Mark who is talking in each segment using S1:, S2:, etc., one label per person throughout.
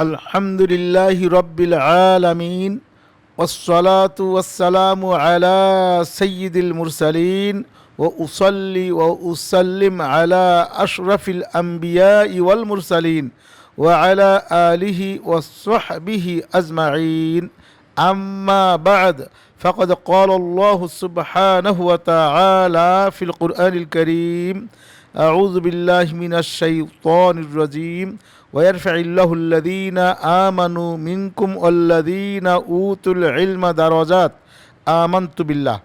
S1: الحمد لله رب العالمين والصلاة والسلام على سيد المرسلين وأصلي وأسلم على أشرف الأنبياء والمرسلين وعلى آله وصحبه أجمعين. أما بعد فقد قال الله سبحانه وتعالى في القرآن الكريم أعوذ بالله من الشيطان الرجيم. ويرفع الله الذين آمنوا منكم والذين أوتوا العلم درجات آمنت بالله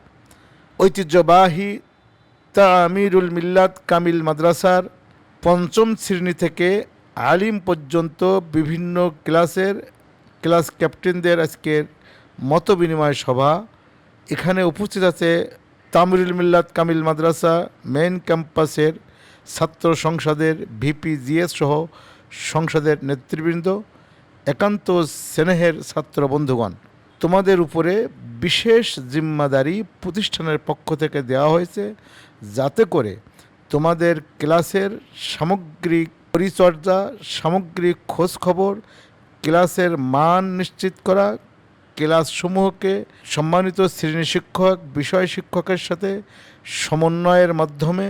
S1: ঐতিহ্যবাহী তামিরুল মিল্লাত কামিল মাদ্রাসার পঞ্চম শ্রেণী থেকে আলিম পর্যন্ত বিভিন্ন ক্লাসের ক্লাস ক্যাপ্টেনদের আজকের মত বিনিময় সভা এখানে উপস্থিত আছে তামিরুল মিল্লাত কামিল মাদ্রাসা মেইন ক্যাম্পাসের ছাত্র সংসদের ভিপি জিএস সহ সংসদের নেতৃবৃন্দ, একান্ত স্নেহের ছাত্র বন্ধুগণ, তোমাদের উপরে বিশেষ জিম্মাদারি প্রতিষ্ঠানের পক্ষ থেকে দেওয়া হয়েছে যাতে করে তোমাদের ক্লাসের সামগ্রিক পরিচর্যা, সামগ্রিক খোঁজখবর, ক্লাসের মান নিশ্চিত করা, ক্লাসসমূহকে সম্মানিত শ্রেণি শিক্ষক, বিষয় শিক্ষকের সাথে সমন্বয়ের মাধ্যমে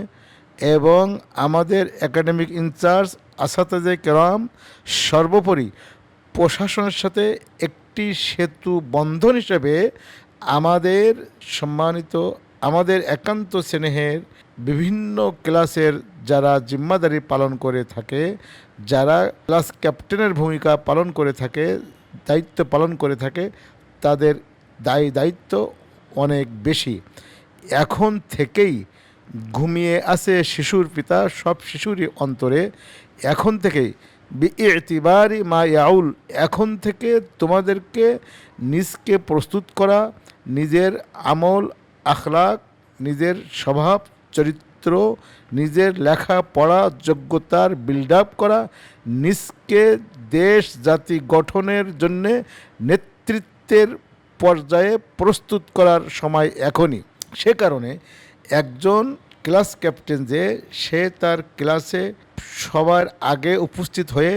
S1: এবং আমাদের একাডেমিক ইনচার্জ আসাতাজে কেরাম, সর্বোপরি প্রশাসনের সাথে একটি সেতু বন্ধন হিসেবে আমাদের সম্মানিত, আমাদের একান্ত স্নেহের বিভিন্ন ক্লাসের যারা জিম্মাদারি পালন করে থাকে, যারা ক্লাস ক্যাপ্টেনের ভূমিকা পালন করে থাকে, দায়িত্ব পালন করে থাকে, তাদের দায়ী দায়িত্ব অনেক বেশি। এখন থেকেই ঘুমিয়ে আছে শিশুর পিতা, সব শিশুরই অন্তরে। এখন থেকেই বিএতিবারি মা ইয়াউল, এখন থেকে তোমাদেরকে নিজকে প্রস্তুত করা, নিজের আমল, আখলাক, নিজের স্বভাব, চরিত্র, নিজের লেখা পড়া, যোগ্যতার বিল্ড আপ করা, নিজকে দেশ, জাতি গঠনের জন্যে নেতৃত্বের পর্যায়ে প্রস্তুত করার সময় এখনই। সে কারণে একজন ক্লাস ক্যাপ্টেন যে, সে তার ক্লাসে সবার আগে উপস্থিত হয়ে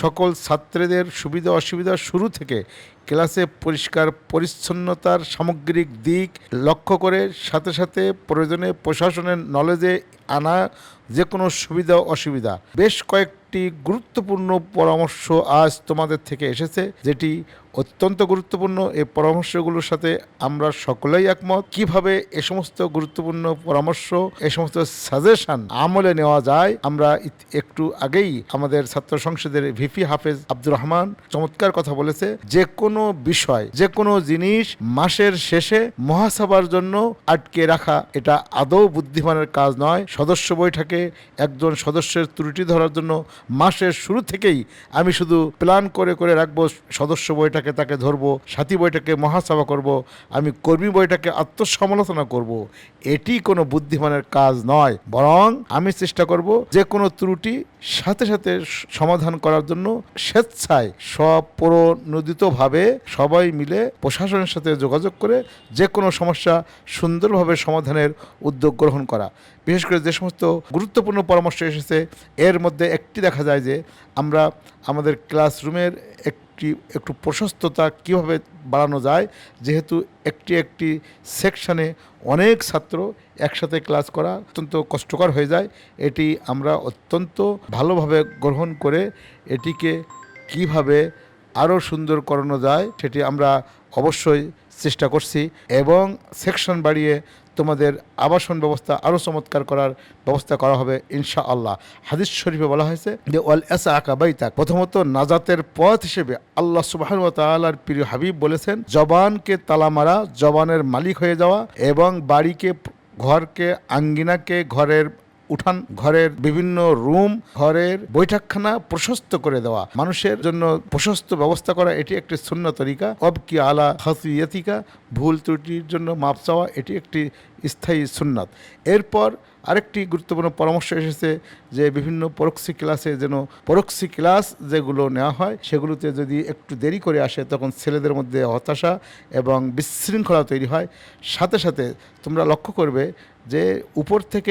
S1: সকল ছাত্রদের সুবিধা অসুবিধা শুরু থেকে ক্লাসে পরিষ্কার পরিচ্ছন্নতার সামগ্রিক দিক লক্ষ্য করে, সাথে সাথে প্রয়োজনে প্রশাসনের নলেজে আনা যে কোনো সুবিধা অসুবিধা। বেশ কয়েকটি গুরুত্বপূর্ণ পরামর্শ আজ তোমাদের থেকে এসেছে, যেটি অত্যন্ত গুরুত্বপূর্ণ এই পরামর্শগুলোর সাথে আমরা সকলেই একমত। কীভাবে এ সমস্ত গুরুত্বপূর্ণ পরামর্শ, এ সমস্ত সাজেশন আমলে নেওয়া যায়, আমরা একটু আগেই আমাদের ছাত্র সংসদের ভিপি হাফেজ আব্দুর রহমান চমৎকার কথা বলেছে, যে কোনো বিষয়, যে কোনো জিনিস মাসের শেষে মহাসভার জন্য আটকে রাখা, এটা আদৌ বুদ্ধিমানের কাজ নয়। সদস্য বৈঠকে একজন সদস্যের ত্রুটি ধরার জন্য মাসের শুরু থেকেই আমি শুধু প্ল্যান করে করে রাখব সদস্য বৈঠকে। তাকে ধরবো, সাথী বৈঠকে মহাসভা করব, আমি কর্মী বৈঠকে আত্মসমালোচনা করব, এটি কোনো বুদ্ধিমানের কাজ নয়। বরং আমি চেষ্টা করব যে কোনো ত্রুটি সাথে সাথে সমাধান করার জন্য স্বেচ্ছায় স্বপ্রণোদিতভাবে সবাই মিলে প্রশাসনের সাথে যোগাযোগ করে যে কোনো সমস্যা সুন্দরভাবে সমাধানের উদ্যোগ গ্রহণ করা। বিশেষ করে যে সমস্ত গুরুত্বপূর্ণ পরামর্শ এসেছে, এর মধ্যে একটি দেখা যায় যে আমরা আমাদের ক্লাসরুমের একটি, একটু প্রশস্ততা কীভাবে বাড়ানো যায়, যেহেতু একটি একটি সেকশনে অনেক ছাত্র একসাথে ক্লাস করা অত্যন্ত কষ্টকর হয়ে যায়, এটি আমরা অত্যন্ত ভালোভাবে গ্রহণ করে এটিকে কীভাবে আরও সুন্দর করানো যায়, সেটি আমরা অবশ্যই চেষ্টা করছি এবং সেকশন বাড়িয়ে তোমাদের আবাসন ব্যবস্থা আরও চমৎকার করার ব্যবস্থা করা হবে ইনশা আল্লাহ হাদিস শরীফে বলা হয়েছে যে, ওয়াল এসা আকা বাইতাক। প্রথমত, নাজাতের পথ হিসেবে আল্লাহ সুবাহ তাআলার প্রিয় হাবিব বলেছেন, জবানকে তালা মারা, জবানের মালিক হয়ে যাওয়া এবং বাড়িকে, ঘরকে, আঙ্গিনাকে, ঘরের উঠান, ঘরের বিভিন্ন রুম, ঘরের বৈঠকখানা প্রশস্ত করে দেওয়া। মানুষের জন্য প্রশস্ত ব্যবস্থা করা, এটি একটি শূন্য তরিকা। অব কি আলা হাসিয়াতিকা ভুল ত্রুটির জন্য মাপ চাওয়া, এটি একটি স্থায়ী সুন্নাত। এরপর আরেকটি গুরুত্বপূর্ণ পরামর্শ এসেছে যে, বিভিন্ন পরোক্ষী ক্লাসে যেন পরোক্ষী ক্লাস যেগুলো নেওয়া হয়, সেগুলোতে যদি একটু দেরি করে আসে, তখন ছেলেদের মধ্যে হতাশা এবং বিশৃঙ্খলা তৈরি হয়। সাথে সাথে তোমরা লক্ষ্য করবে যে উপর থেকে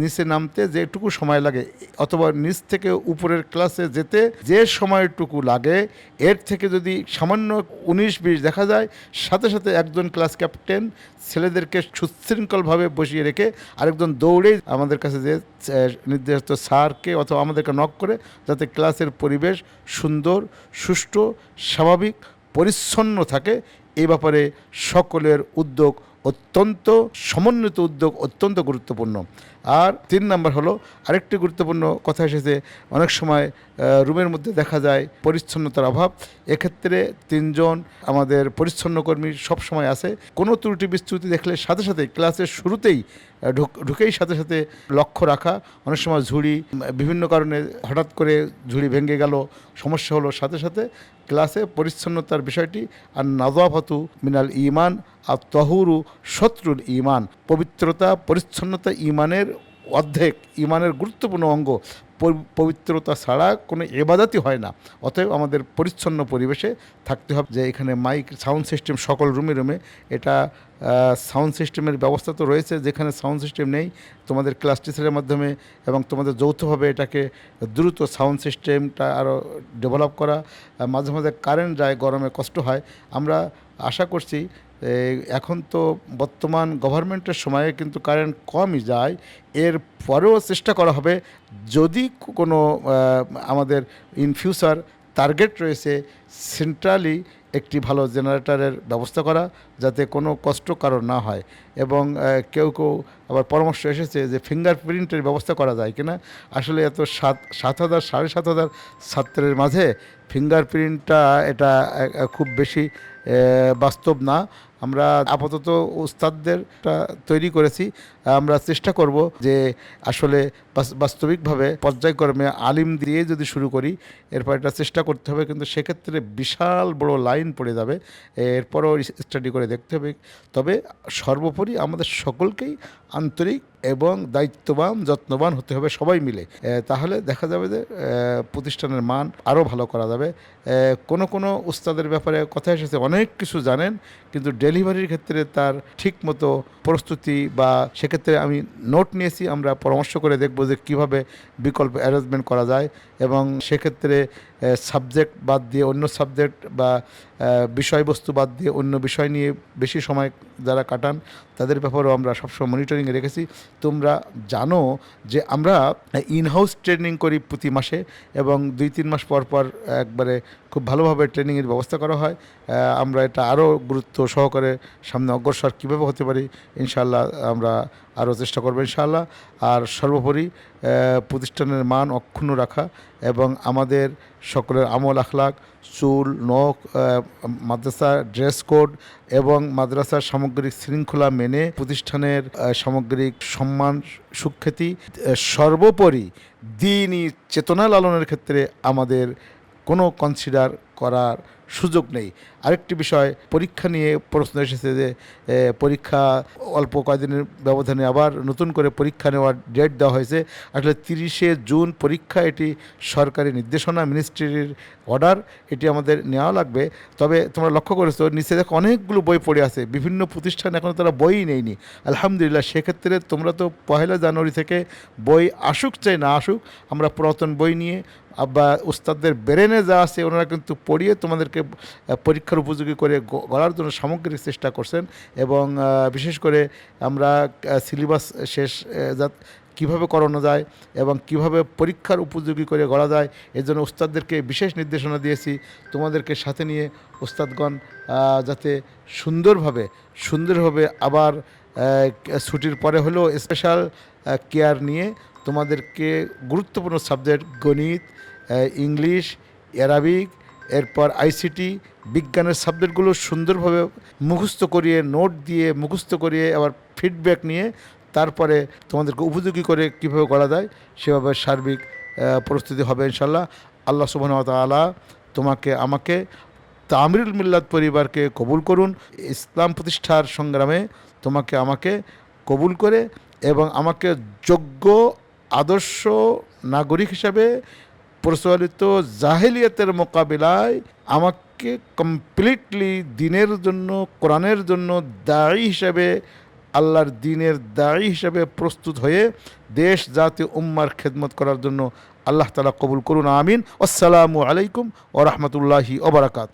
S1: নিচ নামতে যেটুকু সময় লাগে, অথবা নিচ থেকে উপরের ক্লাসে যেতে যে সময়টুকু লাগে, এর থেকে যদি সামান্য উনিশ, বিশ দেখা যায়, সাথে সাথে একজন ক্লাস ক্যাপ্টেন ছেলেদেরকে সুশৃঙ্খলভাবে বসিয়ে রেখে আরেকজন দৌড়ে আমাদের কাছে যে নির্দেশিত স্যারকে অথবা আমাদেরকে নক করে, যাতে ক্লাসের পরিবেশ সুন্দর, সুষ্ঠু, স্বাভাবিক, পরিচ্ছন্ন থাকে, এই ব্যাপারে সকলের উদ্যোগ অত্যন্ত সমন্বিত উদ্যোগ, অত্যন্ত গুরুত্বপূর্ণ। আর তিন নাম্বার হলো, আরেকটি গুরুত্বপূর্ণ কথা এসেছে, অনেক সময় রুমের মধ্যে দেখা যায় পরিচ্ছন্নতার অভাব। এক্ষেত্রে তিনজন আমাদের পরিচ্ছন্ন কর্মী সব সময় আছে। কোনো ত্রুটি বিস্তুতি দেখলে সাথে সাথে ক্লাসের শুরুতেই ঢুকেই সাথে সাথে লক্ষ্য রাখা। অনেক সময় ঝুড়ি, বিভিন্ন কারণে হঠাৎ করে ঝুড়ি ভেঙে গেল, সমস্যা হলো। সাথে সাথে ক্লাসে পরিচ্ছন্নতার বিষয়টি আর নাজাফাতু মিনাল ইমান আর তহুরু শত্রুর ইমান পবিত্রতা, পরিচ্ছন্নতা ইমানের অর্ধেক ইমানের গুরুত্বপূর্ণ অঙ্গ। পবিত্রতা ছাড়া কোনো এবাদাতই হয় না। অতএব আমাদের পরিচ্ছন্ন পরিবেশে থাকতে হবে যে এখানে মাইক সাউন্ড সিস্টেম সকল রুমে রুমে এটা সাউন্ড সিস্টেমের ব্যবস্থা তো রয়েছে যেখানে সাউন্ড সিস্টেম নেই। তোমাদের ক্লাস টিচারের মাধ্যমে এবং তোমাদের যৌথভাবে এটাকে দ্রুত সাউন্ড সিস্টেমটা আরও ডেভেলপ করা। মাঝে মাঝে কারেন্ট যায়, গরমে কষ্ট হয়। আমরা আশা করছি এখন তো বর্তমান গভর্নমেন্টের সময়ে কিন্তু কারেন্ট কমই যায়। এর পরেও চেষ্টা করা হবে যদি কোনো আমাদের ইন ফিউচার টার্গেট রয়েছে সেন্ট্রালি একটি ভালো জেনারেটরের ব্যবস্থা করা যাতে কোনো কষ্ট কারণ না হয়। এবং কেউ কেউ আবার পরামর্শ এসেছে যে ফিঙ্গারপ্রিন্টের ব্যবস্থা করা যায় কিনা। আসলে এত সাত সাত হাজার, সাড়ে সাত হাজার ছাত্রের মাঝে ফিঙ্গারপ্রিন্টটা এটা খুব বেশি বাস্তব না। আমরা আপাতত উস্তাদদেরটা তৈরি করেছি। আমরা চেষ্টা করব যে আসলে বাস্তবিকভাবে পর্যায়ক্রমে আলিম দিয়ে যদি শুরু করি, এরপর এটা চেষ্টা করতে হবে। কিন্তু সেক্ষেত্রে বিশাল বড় লাইন পড়ে যাবে। এরপরও স্টাডি করে দেখতে হবে। তবে সর্বোপরি আমাদের সকলকেই আন্তরিক এবং দায়িত্ববান, যত্নবান হতে হবে সবাই মিলে। তাহলে দেখা যাবে যে প্রতিষ্ঠানের মান আরও ভালো করা যাবে। কোন কোনো উস্তাদের ব্যাপারে কথা এসেছে, অনেক কিছু জানেন, কিন্তু ডেলিভারির ক্ষেত্রে তার ঠিক মতো প্রস্তুতি বা সেক্ষেত্রে আমি নোট নিয়েছি, আমরা পরামর্শ করে দেখব যে কীভাবে বিকল্প অ্যারেঞ্জমেন্ট করা যায়। এবং সেক্ষেত্রে সাবজেক্ট বাদ দিয়ে অন্য সাবজেক্ট বা বিষয়বস্তু বাদ দিয়ে অন্য বিষয় নিয়ে বেশি সময় যারা কাটান, তাদের ব্যাপারেও আমরা সবসময় মনিটরিংয়ে রেখেছি। তোমরা জানো যে আমরা ইনহাউস ট্রেনিং করি প্রতি মাসে এবং দুই তিন মাস পর পর একবারে খুব ভালোভাবে ট্রেনিংয়ের ব্যবস্থা করা হয়। আমরা এটা আরও গুরুত্ব সহকারে সামনে অগ্রসর কীভাবে হতে পারি ইনশাল্লাহ আমরা আরও চেষ্টা করব, ইনশাআল্লাহ। আর সর্বোপরি প্রতিষ্ঠানের মান অক্ষুণ্ণ রাখা এবং আমাদের সকলের আমল আখলাক, চুল, নখ মাদ্রাসা ড্রেস কোড এবং মাদ্রাসার সামগ্রিক শৃঙ্খলা মেনে প্রতিষ্ঠানের সামগ্রিক সম্মান, সুখ্যাতি সর্বোপরি দিনই চেতনা লালনের ক্ষেত্রে আমাদের কোনো কনসিডার করার সুযোগ নেই। আরেকটি বিষয়, পরীক্ষা নিয়ে প্রশ্ন এসেছে যে পরীক্ষা অল্প কয়েকদিনের ব্যবধানে আবার নতুন করে পরীক্ষা নেওয়ার ডেট দেওয়া হয়েছে। আসলে তিরিশে জুন পরীক্ষা, এটি সরকারি নির্দেশনা মিনিস্ট্রির অর্ডার এটি আমাদের নেওয়া লাগবে। তবে তোমরা লক্ষ্য করেছ, নিচে দেখো অনেকগুলো বই পড়ে আছে, বিভিন্ন প্রতিষ্ঠান এখনও তারা বইই নেয়নি। আলহামদুলিল্লাহ, সেক্ষেত্রে তোমরা তো পয়লা জানুয়ারি থেকে বই আসুক চাই না আসুক, আমরা পুরাতন বই নিয়ে বা উস্তাদদের ব্রেনে যা আছে, ওনারা কিন্তু পড়িয়ে তোমাদেরকে পরীক্ষার উপযোগী করে গড়ার জন্য সামগ্রিক চেষ্টা করছেন এবং বিশেষ করে আমরা সিলেবাস শেষ কীভাবে করানো যায় এবং কীভাবে পরীক্ষার উপযোগী করে গড়া যায়, এর জন্য উস্তাদদেরকে বিশেষ নির্দেশনা দিয়েছি। তোমাদেরকে সাথে নিয়ে উস্তাদগণ যাতে সুন্দরভাবে সুন্দরভাবে আবার ছুটির পরে হলেও স্পেশাল কেয়ার নিয়ে তোমাদেরকে গুরুত্বপূর্ণ সাবজেক্ট গণিত ইংলিশ অ্যারাবিক এরপর আইসিটি, বিজ্ঞানের সাবজেক্টগুলো সুন্দরভাবে মুখস্থ করিয়ে, নোট দিয়ে মুখস্থ করিয়ে, আবার ফিডব্যাক নিয়ে, তারপরে তোমাদেরকে উপযোগী করে কীভাবে করা যায়, সেভাবে সার্বিক প্রস্তুতি হবে ইনশাল্লাহ আল্লাহ সুবাহ তালা তোমাকে, আমাকে তামিরুল মিল্লাত পরিবারকে কবুল করুন। ইসলাম প্রতিষ্ঠার সংগ্রামে তোমাকে, আমাকে কবুল করে এবং আমাকে যোগ্য, আদর্শ নাগরিক হিসাবে প্রচলিত জাহেলিয়াতের মোকাবিলায় আমাকে কমপ্লিটলি দিনের জন্য, কোরআনের জন্য দায়ী হিসাবে, আল্লাহর দিনের দায়ী হিসাবে প্রস্তুত হয়ে দেশ, জাতি, উম্মার খেদমত করার জন্য আল্লাহ তালা কবুল করুন, আমিন। আসসালামু আলাইকুম ও রহমতুল্লাহি ওবরাকাত